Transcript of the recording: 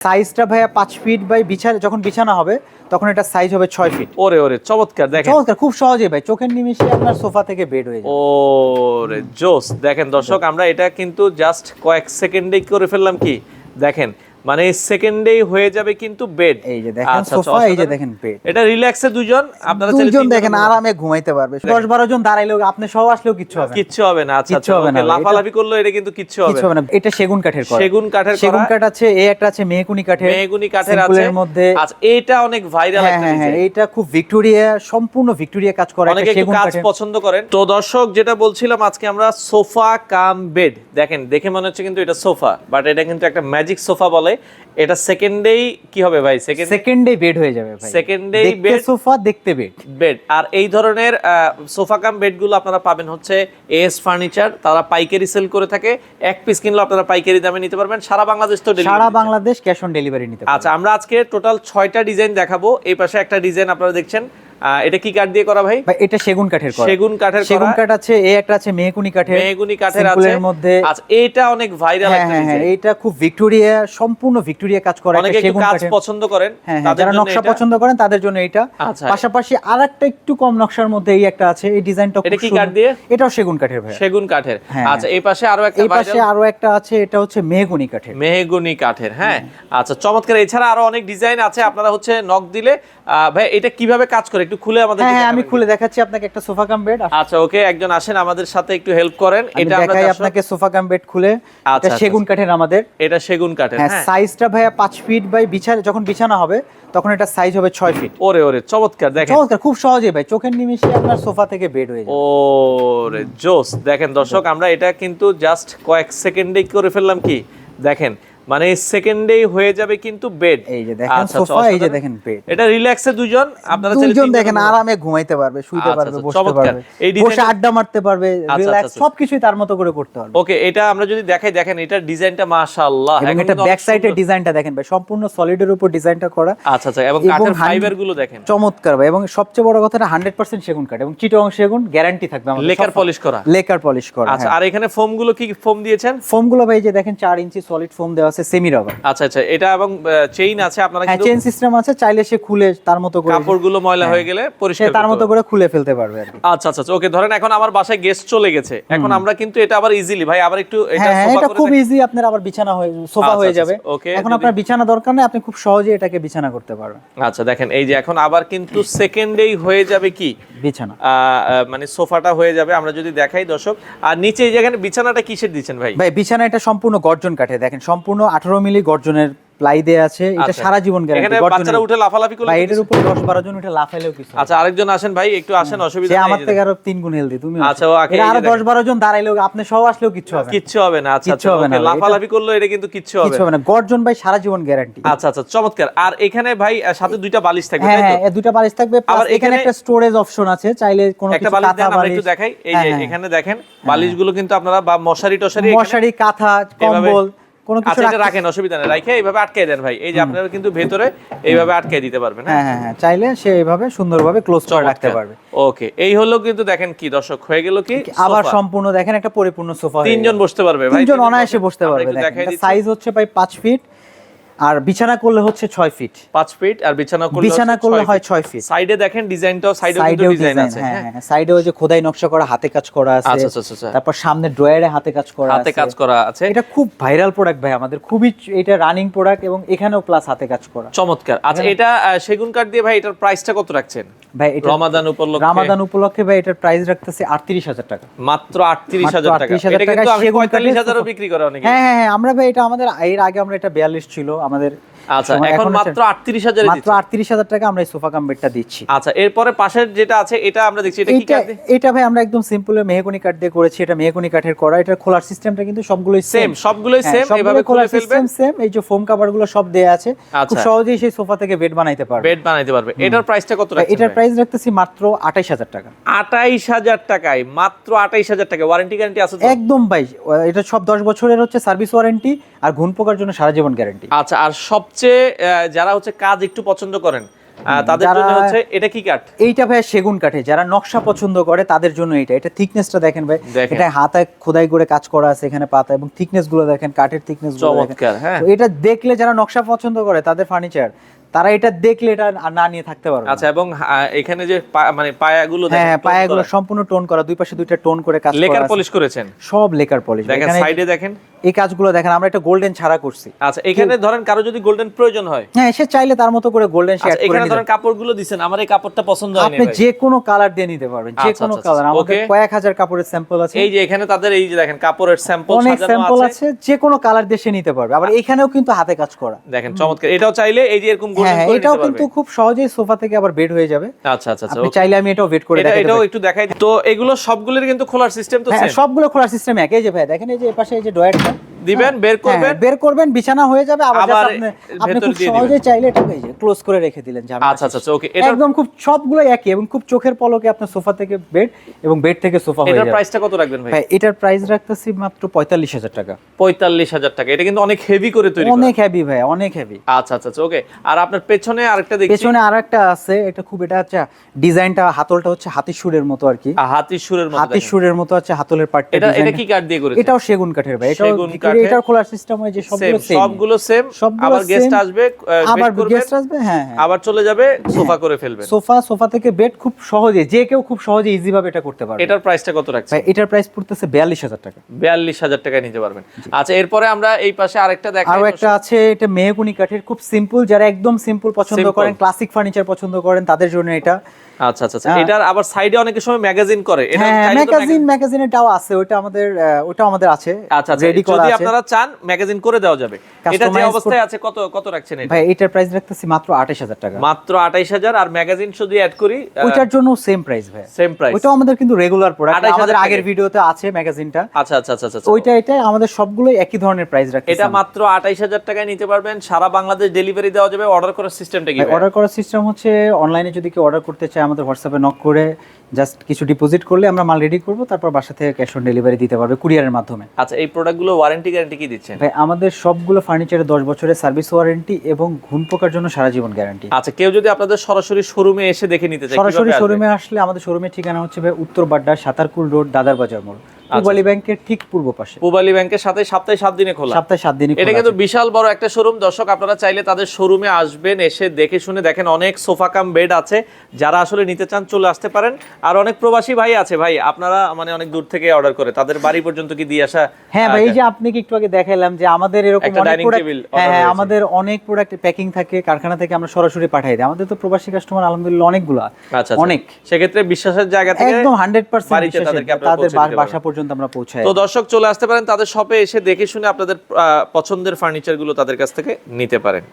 সাইজটা ভাইয়া পাঁচ ফিট বাই বিছানা যখন বিছানা হবে তখন এটা সাইজ হবে ছয় ফিট ওরে ওরে চমৎকার দেখেন। চমৎকার খুব সহজে ভাই চোখের নিমিশে আপনার সোফা থেকে বেড হয়ে যায় ওরে জোস দেখেন দর্শক আমরা এটা কিন্তু জাস্ট কয়েক সেকেন্ডেই করে ফেললাম কি? দেখেন মানে সেকেন্ডেই হয়ে যাবে কিন্তু বেড এই যে দেখেন সোফা এই যে দেখেন বেড এটা রিল্যাক্সে দুজন আপনারা চাইলে তিনজন দেখেন আরামে ঘুমাইতে পারবে। দশ বারো জন দাঁড়াইলেও আপনি সহ আসলেও কিচ্ছু হবে না। কিচ্ছু হবে না আচ্ছা কিচ্ছু আচ্ছা হবে না। লাফালাফি করল এটা কিন্তু কিচ্ছু হবে কিচ্ছু হবে না। এটা সেগুন কাঠের করা। সেগুন কাঠের করা। সেগুন কাঠ আছে এই একটা আছে মেহকুনি কাঠের। মেহগুনি কাঠের আছে এর মধ্যে আচ্ছা এটা অনেক ভাইরাল হ্যাঁ একটা হ্যাঁ হ্যাঁ এইটা খুব ভিক্টোরিয়া সম্পূর্ণ ভিক্টোরিয়া কাজ করা একটু সেগুন কাজ পছন্দ করেন। তো দর্শক যেটা বলছিলাম আজকে আমরা সোফা কাম বেড দেখেন দেখে মনে হচ্ছে কিন্তু এটা সোফা বাট এটা কিন্তু একটা ম্যাজিক সোফা বলে। এটা সেকেন্ডেই কি হবে ভাই? সেকেন্ড সেকেন্ডে বেড হয়ে যাবে ভাই। সেকেন্ডেই বেড সোফা দেখতে বেড বেড আর এই ধরনের সোফা কাম বেডগুলো আপনারা পাবেন হচ্ছে এস ফার্নিচার তারা পাইকারি সেল করে থাকে। এক পিস কিনলে আপনারা পাইকারি দামে নিতে পারবেন। সারা বাংলাদেশ তো সারা বাংলাদেশ ক্যাশ অন ডেলিভারি নিতে আচ্ছা আমরা আজকে টোটাল ছয়টা ডিজাইন দেখাবো। এই পাশে একটা ডিজাইন আপনারা দেখছেন। এটা কি কাঠ দিয়ে করা ভাই? এটা সেগুন কাঠের করা। সেগুন কাঠের সেগুন কাঠ আছে এই একটা আছে মেহকুনি কাঠের। মেহগুনি কাঠের আছে এর মধ্যে আচ্ছা এটা অনেক ভাইরাল হ্যাঁ একটা হ্যাঁ হ্যাঁ এইটা খুব ভিক্টোরিয়া সম্পূর্ণ ভিক্টোরিয়া কাজ করা অনেকে একটা সেগুন কাজ পছন্দ করেন হ্যাঁ যারা নকশা পছন্দ করেন তাদের জন্য এটা আচ্ছা। পাশাপাশি আরেকটা একটু কম নকশার মধ্যে এই একটা আছে এই ডিজাইনটা এটা কি কাঠ দিয়ে? এটাও সেগুন কাঠের ভাই। সেগুন কাঠের। আচ্ছা এই পাশে আরও একটা এই পাশে আরও একটা আছে এটা হচ্ছে মেহগুনি কাঠের। মেহগুনি কাঠের হ্যাঁ। আচ্ছা চমৎকার। এছাড়া আরও অনেক ডিজাইন আছে আপনারা হচ্ছে নক দিলে। আহ, ভাই এটা কীভাবে কাজ করে? একটু খুলে আমাদের হ্যাঁ হ্যাঁ আমি খুলে দেখাচ্ছি আপনাকে একটা সোফা কাম বেড। আচ্ছা। ওকে একজন আসেন আমাদের সাথে একটু হেল্প করেন। এটা আমরা দেখাই আপনাকে সোফা কাম বেড খুলে। আচ্ছা, এটা আচ্ছা, সেগুন কাঠের আমাদের। এটা সেগুন কাঠের হ্যাঁ হ্যাঁ। সাইজটা ভাইয়া পাঁচ ফিট বাই বিছানা যখন বিছানা হবে তখন এটা সাইজ হবে ছয় ফিট ওরে ওরে চমৎকার দেখেন। চমৎকার খুব সহজে ভাই। চোখের নিমিশে আপনার সোফা থেকে বেড হয়ে যায় ওরে জোস। দেখেন দর্শক আমরা এটা কিন্তু জাস্ট কয়েক সেকেন্ডেই করে ফেললাম কি? দেখেন মানে সেকেন্ডেই হয়ে যাবে কিন্তু বেড এই যে দেখেন সোফা এই যে দেখেন বেড এটা রিল্যাক্সে দুজন আপনারা চাইলে তিনজন দেখেন আরামে ঘুমাইতে পারবে শুইতে আচ্ছা, পারবে আচ্ছা, বসতে। পারবে বসে আড্ডা মারতে পারবে আচ্ছা, রিল্যাক্স আচ্ছা। সবকিছুই তার মতো করে করতে পারবে। ওকে এটা আমরা যদি দেখাই দেখেন এটার ডিজাইনটা মাশাআল্লাহ। এবং এটা ব্যাক সাইডের ডিজাইনটা দেখেন ভাই সম্পূর্ণ সলিডের উপর ডিজাইনটা করা। আচ্ছা আচ্ছা এবং কাঠের ফাইবারগুলো দেখেন। চমৎকার ভাই এবং সবচেয়ে বড় কথাটা হান্ড্রেড পার্সেন্ট সেগুন কাঠ এবং চিটং সেগুন গ্যারান্টি থাকবে আমাদের লেকার পলিশ করা। লেকার পলিশ করা আচ্ছা আর এখানে ফোমগুলো কি ফোম দিয়েছেন? ফোমগুলো ভাই এই যে দেখেন চার ইঞ্চি সলিড ফোম দেওয়া আছে সেমি রাবার আচ্ছা আচ্ছা এটা এবং চেইন আছে আপনারা হ্যাঁ কিন্তু চেন সিস্টেম আছে চাইলে সে খুলে তার মতো করে কাপড়গুলো ময়লা হয়ে। গেলে পরিষ্কার তার মতো করে খুলে ফেলতে পারবে আচ্ছা আচ্ছা ওকে ধরেন এখন আমার বাসায় গেস্ট চলে গেছে। এখন আমরা কিন্তু এটা আবার ইজিলি ভাই আবার একটু এটা হ্যাঁ হ্যাঁ সোফা এটা খুব ইজি আপনার আবার বিছানা হয়ে সোফা আচ্ছা, হয়ে আচ্ছা, যাবে। এখন আপনার বিছানা দরকার নেই আপনি খুব সহজে এটাকে বিছানা করতে পারবেন। আচ্ছা দেখেন এই যে এখন আবার কিন্তু সেকেন্ডেই হয়ে যাবে কি? বিছানা। মানে সোফাটা হয়ে যাবে আমরা যদি দেখাই দর্শক। আর নিচে এই যেখানে বিছানাটা কিসের দিচ্ছেন ভাই? ভাই বিছানা এটা সম্পূর্ণ গর্জন কাঠে দেখেন সম্পূর্ণ আঠারো মিলি গর্জনের প্লাই দেয়া আছে এটা আচ্ছা। সারা জীবন এখানে গ্যারান্টি বাচ্চারা উঠে লাফালাফি করলে এটার উপর দশ বারো জন এটা লাফাইলেও কিছু আচ্ছা আরেকজন আসেন ভাই একটু আসেন অসুবিধা নেই, আমার থেকে আরও তিন গুণ হেলদি তুমি আচ্ছা, ও আগে এটা এই যে আরও দেখেন। দশ বারো জন দাঁড়াইলেও আপনি সহ আসলেও কিচ্ছু হবে না। কিচ্ছু হবে না আচ্ছা কিচ্ছু আচ্ছা হবে না। লাফালাফি করলে এটা কিন্তু কিচ্ছু হবে কিচ্ছু হবে না। গর্জন ভাই সারা জীবন গ্যারান্টি আচ্ছা আচ্ছা চমৎকার। আর এখানে ভাই সাথে দুইটা বালিশ থাকবে হ্যাঁ তাই হ্যাঁ তো? এ দুটা বালিশ থাকবে আবার এখানে একটা স্টোরেজ অপশন আছে চাইলে কোনো একটা কিছু বালিশ দেন আমরা একটু দেখাই। এই হ্যাঁ, যে হ্যাঁ। এখানে দেখেন বালিশগুলো কিন্তু আপনারা বা মশারি টশারি মশারি কাঁথা কম্বল কোনো কিছু আচ্ছা রাখেন অসুবিধা নেই। রাখে এইভাবে আটকে দেন ভাই। এই যে আপনারা কিন্তু ভেতরে এইভাবে আটকে দিতে পারবেন হ্যাঁ? হ্যাঁ হ্যাঁ চাইলে সে এইভাবে সুন্দরভাবে ক্লোজ করে রাখতে পারবে। ওকে এই হলো কিন্তু দেখেন কি দর্শক হয়ে গেল কি? আবার সম্পূর্ণ দেখেন একটা পরিপূর্ণ সোফা তিনজন বসতে পারবে ভাই তিনজন অনায়াসে বসতে পারবে দেখেন। সাইজ হচ্ছে ভাই পাঁচ ফিট আর বিছানা করলে হচ্ছে ছয় ফিট পাঁচ ফিট আর বিছানা করলে বিছানা করলে হয়। ছয় ফিট সাইডে দেখেন ডিজাইনটাও সাইডে কিন্তু ডিজাইন আছে হ্যাঁ হ্যাঁ। হ্যাঁ। সাইডে ওই যে খোদাই নকশা করা হাতে কাজ করা আছে। আচ্ছা, আচ্ছা, আচ্ছা। তারপর সামনে ড্রয়ারে হাতে কাজ করা হাতে কাজ করা আছে। এটা খুব ভাইরাল প্রোডাক্ট ভাই আমাদের। খুবই এটা রানিং প্রোডাক্ট এবং এখানেও প্লাস হাতে কাজ করা। চমৎকার। আচ্ছা এটা সেগুন কাঠ দিয়ে ভাই এটার প্রাইসটা কত রাখছেন? ভাই এটা রমাদান উপলক্ষে। রামাদান উপলক্ষে ভাই এটার প্রাইস রাখতেছে আটত্রিশ হাজার টাকা। মাত্র আটত্রিশ হাজার মাত্র টাকা। এটা কিন্তু টাকায় আমি সেগুন পঁয়তাল্লিশ কাঠের হাজারও সোফা। বিক্রি করে অনেকে। হ্যাঁ হ্যাঁ হ্যাঁ আমরা ভাই এটা আমাদের এর আগে আমরা এটা বিয়াল্লিশ ছিল। আমাদের আচ্ছা এখন মাত্র আটত্রিশ হাজার মাত্র আটত্রিশ হাজার টাকা আমরা এই সোফা কাম বেডটা দিচ্ছি। আচ্ছা এরপরে পাশের যেটা আছে এটা আমরা দেখছি এটা কি কাঠ এটা ভাই আমরা একদম সিম্পল মেহগনি কাঠ দিয়ে করেছি এটা মেহগনি কাঠের করা এটার খোলার সিস্টেমটা কিন্তু সবগুলোই সেম সবগুলোই সেম এভাবে খুলে ফেলবেন সেম এই যে ফোম সব দেয়া আছে খুব আচ্ছা। সহজেই সেই সোফা থেকে বেড বানাইতে পারবে। বেড বানাইতে পারবে। এটার প্রাইসটা কত রাখছেন এটার প্রাইস রাখতেছি মাত্র টাকা। টাকায় মাত্র টাকা ওয়ারেন্টি গ্যারান্টি আছে? একদম ভাই এটা সব দশ বছরের হচ্ছে সার্ভিস ওয়ারেন্টি আর ঘুন পোকার জন্য সারা জীবন গ্যারান্টি আচ্ছা আর সবচেয়ে যারা হচ্ছে কাজ একটু পছন্দ করেন তাদের জন্য হচ্ছে এটা কি কাঠ? এইটা ভাই সেগুন কাঠে। যারা নকশা পছন্দ করে তাদের জন্য এটা এটা থিকনেসটা দেখেন ভাই। এটা হাতে খোদাই করে কাজ করা আছে এখানে পাতা এবং থিকনেসগুলো দেখেন কাঠের থিকনেসগুলো দেখেন। হ্যাঁ। এটা দেখলে যারা নকশা পছন্দ করে তাদের ফার্নিচার তারা এটা দেখলে এটা আর না নিয়ে থাকতে পারবে আচ্ছা এবং এখানে যে মানে পায়াগুলো হ্যাঁ পায়াগুলো সম্পূর্ণ টোন করা দুই পাশে দুইটা টোন করে কাজ করা লেকার পলিশ করেছেন? সব লেকার পলিশ দেখেন সাইডে দেখেন। এই কাজগুলো দেখেন আমরা এটা গোল্ডেন ছাড়া করছি। আচ্ছা এখানে ধরেন কারও যদি গোল্ডেন প্রয়োজন হয়। হ্যাঁ এসে চাইলে তার মতো করে গোল্ডেন সে আচ্ছা add করে এখানে ধরেন কাপড়গুলো দিছেন আমার এই কাপড়টা পছন্দ হয়নি আপনি। যে কোনো কালার দিয়ে নিতে পারবেন যে আচ্ছা, কোনো কালার আচ্ছা, আমাদের কয়েক হাজার কাপড়ের স্যাম্পল আছে। এই যে এখানে তাদের এই যে দেখেন কাপড়ের স্যাম্পল অনেক সাজানো স্যাম্পল আছে। আছে যে কোনো কালার দিয়ে সে নিতে পারবে। আবার এখানেও কিন্তু হাতে কাজ করা। দেখেন চমৎকার। এটাও চাইলে এই যে এরকম হ্যাঁ এটাও কিন্তু খুব সহজেই সোফা থেকে আবার বেড হয়ে যাবে। আচ্ছা আচ্ছা আচ্ছা আপনি চাইলে আমি এটাও বেড করে দেখাই এটাও একটু দেখাই তো এগুলো সবগুলোর কিন্তু খোলার সিস্টেম তো হ্যাঁ? সবগুলো খোলার সিস্টেম একই যে ভাই দেখেন এই যে এপাশে এই যে ডয়ারটা দিবেন বের করবেন। বের করবেন বিছানা হয়ে যাবে আবার আপনি আপনি খুব সহজে চাইলে ক্লোজ করে রেখে দিলেন ঝামেলা আচ্ছা আচ্ছা ওকে একদম খুব সবগুলো একই এবং খুব চোখের পলকে আপনার সোফা থেকে বেড এবং বেড থেকে সোফা হয়ে এটার যাবে। প্রাইসটা কত রাখবেন ভাই? এটার প্রাইস রাখতেছি মাত্র পঁয়তাল্লিশ হাজার টাকা। পঁয়তাল্লিশ হাজার টাকা এটা কিন্তু অনেক হেভি করে তৈরি অনেক হেভি ভাই অনেক হেভি আচ্ছা আচ্ছা আচ্ছা ওকে আর আপনার পেছনে আরেকটা দেখছি। পেছনে আর একটা আছে এটা খুব এটা হচ্ছে ডিজাইনটা হাতলটা হচ্ছে হাতির সুরের মতো আর কি। হাতির সুরের মতো হাতির সুরের মতো আছে হাতলের পার্টটা এটা এটা কি কাঠ দিয়ে করেছে এটাও সেগুন কাঠের ভাই এটাও ভিতরে খোলার সিস্টেম হয় যে সবগুলো সেম সবগুলো সেম আবার গেস্ট আসবে আবার গেস্ট আসবে হ্যাঁ হ্যাঁ। আবার চলে যাবে সোফা করে ফেলবেন। সোফা সোফা থেকে বেড খুব সহজে যে কেউ খুব সহজে ইজি ভাবে এটা করতে পারবে। এটার প্রাইসটা কত রাখছে ভাই এটার প্রাইস পড়তেছে বিয়াল্লিশ হাজার টাকা। বিয়াল্লিশ হাজার টাকায় নিতে পারবেন। আচ্ছা এরপরে আমরা এই পাশে আরেকটা দেখাই। আরও একটা আছে এটা মেহগুনি কাঠের খুব সিম্পল যারা একদম সিম্পল পছন্দ করেন ক্লাসিক ফার্নিচার পছন্দ করেন তাদের জন্য এটা। আচ্ছা আচ্ছা আচ্ছা। হ্যাঁ। এটার আবার সাইডে অনেকের সময় ম্যাগাজিন করে। এটা ম্যাগাজিন ম্যাগাজিনেরটাও আছে ওটা আমাদের ওটাও আমাদের আছে। আচ্ছা আচ্ছা রেডি করা আছে। আপনারা চান ম্যাগাজিন করে দেওয়া যাবে। এটা যে অবস্থায় আছে কত কত রাখছেন এটা? ভাই এটার প্রাইস রাখতেছি মাত্র আঠাশ হাজার টাকা। মাত্র আঠাইশ হাজার আর ম্যাগাজিন শুধু অ্যাড করি ওইটার জন্য সেম প্রাইস ভাই। সেম প্রাইস ওইটাও আমাদের কিন্তু রেগুলার প্রোডাক্ট 28,000 আমাদের আগের। ভিডিওতে আছে ম্যাগাজিনটা। আচ্ছা আচ্ছা আচ্ছা আচ্ছা। ওইটা এটা আমাদের সবগুলোই একই ধরনের প্রাইস রাখতেছি এটা মাত্র আঠাইশ হাজার টাকায় নিতে পারবেন। সারা বাংলাদেশ ডেলিভারি দেওয়া যাবে। অর্ডার করার সিস্টেমটা কি অর্ডার করার সিস্টেম হচ্ছে অনলাইনে যদি কেউ অর্ডার করতে চায় আমাদের হোয়াটসঅ্যাপে নক করে জাস্ট কিছু ডিপোজিট করলে আমরা মাল রেডি করব তারপর বাসা থেকে ক্যাশ অন ডেলিভারি দিতে পারবে কুরিয়ারের মাধ্যমে আচ্ছা এই প্রোডাক্টগুলো ওয়ারেন্টি গ্যারান্টি কি দিচ্ছেন ভাই আমাদের সবগুলো ফার্নিচারে দশ বছরের সার্ভিস ওয়ারেন্টি এবং ঘুম পোকার জন্য সারা জীবন গ্যারান্টি আচ্ছা কেউ যদি আপনাদের সরাসরি শোরুমে এসে দেখে নিতে চায় সরাসরি? শোরুমে আসলে আমাদের শোরুমের ঠিকানা হচ্ছে ভাই উত্তর বাড্ডা সাতারকুল রোড দাদার বাজার মোড়। পূবালী ব্যাংকের ঠিক পূর্ব পাশে। পূবালী ব্যাংকের সাথে সপ্তাহে সাত দিনে খোলা। সপ্তাহে সাত দিনই এটা কিন্তু বিশাল বড় একটা শোরুম দর্শক আপনারা চাইলে তাদের শোরুমে আসবেন এসে দেখে শুনে দেখেন অনেক সোফা কাম বেড আছে। যারা আসলে নিতে চান চলে আসতে পারেন। আর অনেক প্রবাসী ভাই আছে ভাই আপনারা মানে অনেক দূর থেকে অর্ডার করে। তাদের বাড়ি পর্যন্ত কি দিয়ে আসা হ্যাঁ ভাই এই যে আপনাকে একটু আগে দেখাইলাম যে আমাদের এরকম অনেক প্রোডাক্ট হ্যাঁ হ্যাঁ আমাদের অনেক প্রোডাক্ট প্যাকিং থাকে কারখানা থেকে আমরা সরাসরি পাঠাই দিই। আমাদের তো প্রবাসী কাস্টমার আলহামদুলিল্লাহ অনেকগুলো আচ্ছা আচ্ছা। অনেক। সেক্ষেত্রে বিশ্বাসের জায়গা থেকে একদম হান্ড্রেড পার্সেন্ট তাদের বাসা পারবেন। পর্যন্ত আমরা পৌঁছাই। তো দর্শক চলে আসতে পারেন, তাদের শপে এসে দেখে শুনে আপনাদের পছন্দের ফার্নিচারগুলো তাদের কাছ থেকে নিতে পারেন।